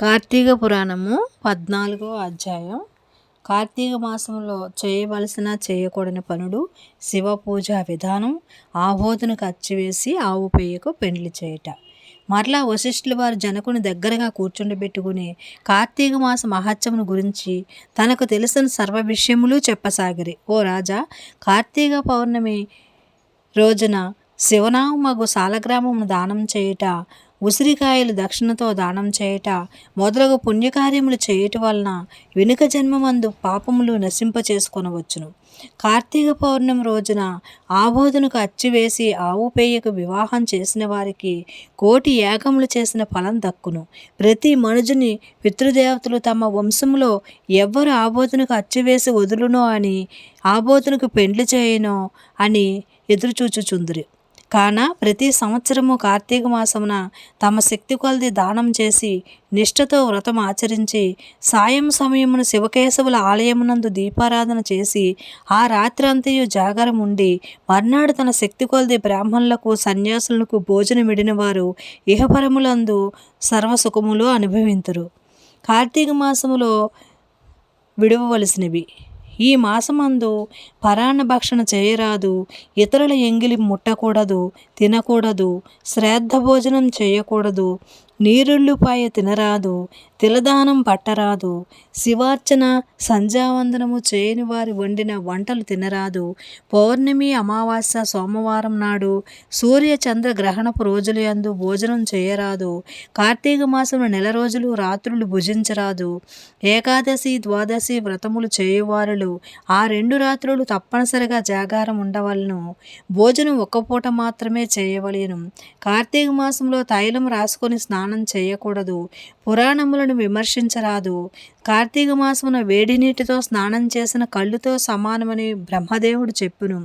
కార్తీక పురాణము పద్నాలుగో అధ్యాయం. కార్తీక మాసంలో చేయవలసిన చేయకూడని పనులు శివ పూజ విధానం ఆబోధనకు ఖర్చువేసి ఆవు పేయకు పెండ్లి చేయట. మరలా వశిష్ఠుల వారు జనకుని దగ్గరగా కూర్చుండబెట్టుకుని కార్తీక మాస మహత్యమును గురించి తనకు తెలిసిన సర్వ విషయములు చెప్పసాగిరి. ఓ రాజా కార్తీక పౌర్ణమి రోజున శివనామగు సాలగ్రామమును దానం చేయుట ఉసిరికాయలు దక్షిణతో దానం చేయుట మొదలగు పుణ్యకార్యములు చేయుట వలన వెనుక జన్మమందు పాపములు నశింప చేసుకొనవచ్చును కార్తీక పౌర్ణమి రోజున ఆబోధనకు అచ్చివేసి ఆవు పేయకు వివాహం చేసిన వారికి కోటి యాగములు చేసిన ఫలం దక్కును. ప్రతి మనుజుని పితృదేవతలు తమ వంశంలో ఎవ్వరు ఆబోధనకు అచ్చివేసి వదులునో అని ఆబోధనకు పెండ్లి చేయనో అని ఎదురుచూచుచుందురు. కాన ప్రతి సంవత్సరము కార్తీక మాసమున తమ శక్తి కొలది దానం చేసి నిష్ఠతో వ్రతం ఆచరించి సాయం సమయమున శివకేశవుల ఆలయమునందు దీపారాధన చేసి ఆ రాత్రి అంతయు జాగరం ఉండి మర్నాడు తన శక్తి కొలది బ్రాహ్మణులకు సన్యాసులకు భోజనమిడిన వారు ఇహపరములందు సర్వసుఖములు అనుభవింతురు. కార్తీక మాసములో విడవవలసినవి. ఈ మాసమందు పరాన్న భక్షణ చేయరాదు ఇతరుల ఎంగిలి ముట్టకూడదు తినకూడదు శ్రాద్ధ భోజనం చేయకూడదు నీరుళ్ళుపాయ తినరాదు తిలదానం పట్టరాదు శివార్చన సంధ్యావందనము చేయని వారి వండిన వంటలు తినరాదు. పౌర్ణమి అమావాస్య సోమవారం నాడు సూర్య చంద్ర గ్రహణపు రోజుల యందు భోజనం చేయరాదు. కార్తీక మాసంలో నెల రోజులు రాత్రులు భుజించరాదు. ఏకాదశి ద్వాదశి వ్రతములు చేయువారులు ఆ రెండు రాత్రులు తప్పనిసరిగా జాగారం ఉండవలను. భోజనం ఒక్క పూట మాత్రమే చేయవలను కార్తీక మాసంలో తైలం రాసుకొని స్నానం స్నానం చేయకూడదు. పురాణములను విమర్శించరాదు. కార్తీక మాసమున వేడి నీటితో స్నానం చేసిన కళ్ళుతో సమానమని బ్రహ్మదేవుడు చెప్పును.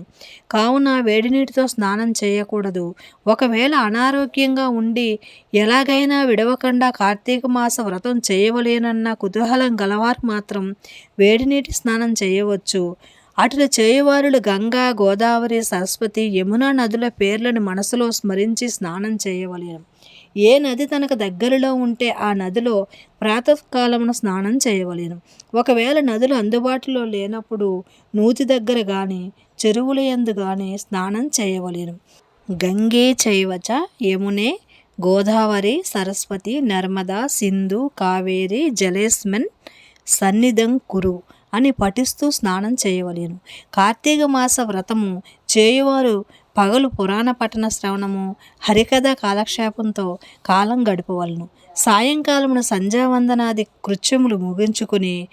కావున వేడి నీటితో స్నానం చేయకూడదు. ఒకవేళ అనారోగ్యంగా ఉండి ఎలాగైనా విడవకుండా కార్తీక మాస వ్రతం చేయవలేనన్న కుతూహలం గలవారు మాత్రం వేడి నీటి స్నానం చేయవచ్చు. అటుల చేయవారులు గంగా గోదావరి సరస్వతి యమున నదుల పేర్లను మనసులో స్మరించి స్నానం చేయవలేను. ఏ నది తనకు దగ్గరలో ఉంటే ఆ నదిలో ప్రాతకాలమున స్నానం చేయవలేను. ఒకవేళ నదులు అందుబాటులో లేనప్పుడు నూతి దగ్గర కానీ చెరువుల ఎందు కానీ స్నానం చేయవలేను. గంగే చైవచ యమునే గోదావరి సరస్వతి నర్మదా సింధు కావేరి జలేస్మన్ సన్నిధం కురు. అని పఠిస్తూ స్నానం చేయవలేను. కార్తీక మాస వ్రతము చేయువారు పగలు పురాణ పట్టణ శ్రవణము హరికథ కాలక్షేపంతో కాలం గడపవలను. సాయంకాలమున సంధ్యావందనాది కృత్యములు ముగించుకుని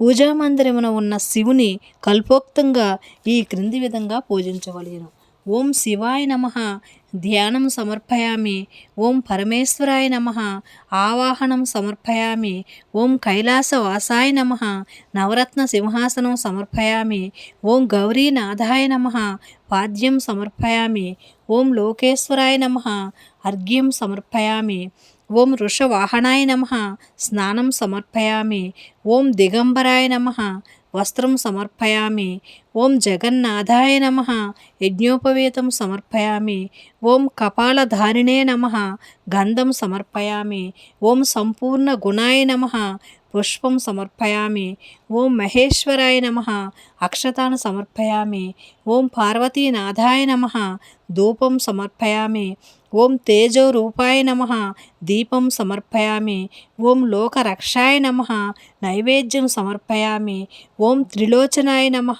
పూజామందిరమున ఉన్న శివుని కల్పోక్తంగా ఈ క్రింది విధంగా పూజించవలేను. ఓం శివాయ నమ. ధ్యానం సమర్పయామి. ఓం పరమేశ్వరాయ నమ. ఆవాహనం సమర్పయామి. ఓం కైలాసవాసాయ నమ. నవరత్న సింహాసనం సమర్పయామి. ఓం గౌరీనాథాయ నమ. పాద్యం సమర్పయామి. ఓం లోకేశ్వరాయ నమ. అర్ఘ్యం సమర్పయామి. ఓం వృషవాహనాయ నమ. స్నానం సమర్పయామి. ఓం దిగంబరాయ నమ. వస్త్రం సమర్పయామి. ఓం జగన్నాథాయ నమ. యజ్ఞోపవేతం సమర్పయామి. ఓం కపాలధారిణే నమ. గంధం సమర్పయామి. ఓం సంపూర్ణ గుణాయ నమ. పుష్పం సమర్పయామి. ఓం మహేశ్వరాయ నమ. అక్షతాను సమర్పయామి. ఓం పార్వతీనాథాయ నమ. ధూపం సమర్పయామి. ఓం తేజో రూపాయ నమ. దీపం సమర్పయామి. ఓం లోకరక్షాయ నమ. నైవేద్యం సమర్పయామి. ఓం త్రిలోచనాయ నమ.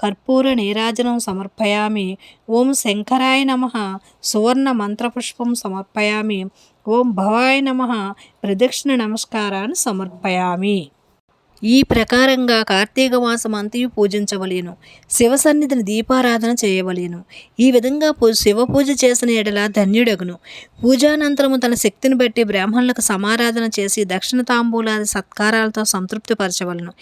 కర్పూర నీరాజనం సమర్పయామి. ఓం శంకరాయ నమ. సువర్ణ మంత్రపుష్పం సమర్పయామి. ఓం భవాయ నమ. ప్రదక్షిణ నమస్కారాన్ని సమర్పయామి. ఈ ప్రకారంగా కార్తీక మాసం అంతయు పూజించవలేను. శివ సన్నిధిని దీపారాధన చేయవలేను. ఈ విధంగా శివ పూజ చేసిన ఎడల ధన్యుడగును. పూజానంతరము తన శక్తిని బట్టి బ్రాహ్మణులకు సమారాధన చేసి దక్షిణ తాంబూలాది సత్కారాలతో సంతృప్తిపరచవలను.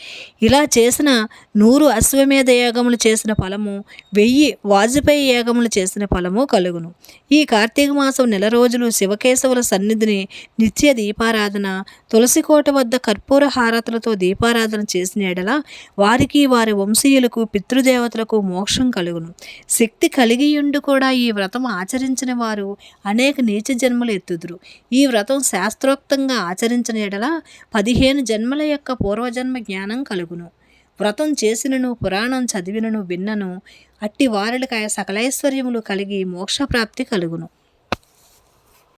ఇలా చేసిన నూరు అశ్వమేధ యాగములు చేసిన ఫలము వెయ్యి వాజపేయి యాగములు చేసిన ఫలము కలుగును. ఈ కార్తీక మాసం నెల రోజులు శివకేశవుల సన్నిధిని నిత్య దీపారాధన తులసికోట వద్ద కర్పూర హారతులతో దీప దీపారాధన చేసిన ఎడల వారికి వారి వంశీయులకు పితృదేవతలకు మోక్షం కలుగును. శక్తి కలిగియుండు కూడా ఈ వ్రతం ఆచరించిన వారు అనేక నీచ జన్మలు ఎత్తుదురు. ఈ వ్రతం శాస్త్రోక్తంగా ఆచరించిన ఎడల పదిహేను జన్మల యొక్క పూర్వజన్మ జ్ఞానం కలుగును. వ్రతం చేసినను పురాణం చదివినను విన్నను అట్టి వారులకాయ సకలైశ్వర్యములు కలిగి మోక్షప్రాప్తి కలుగును.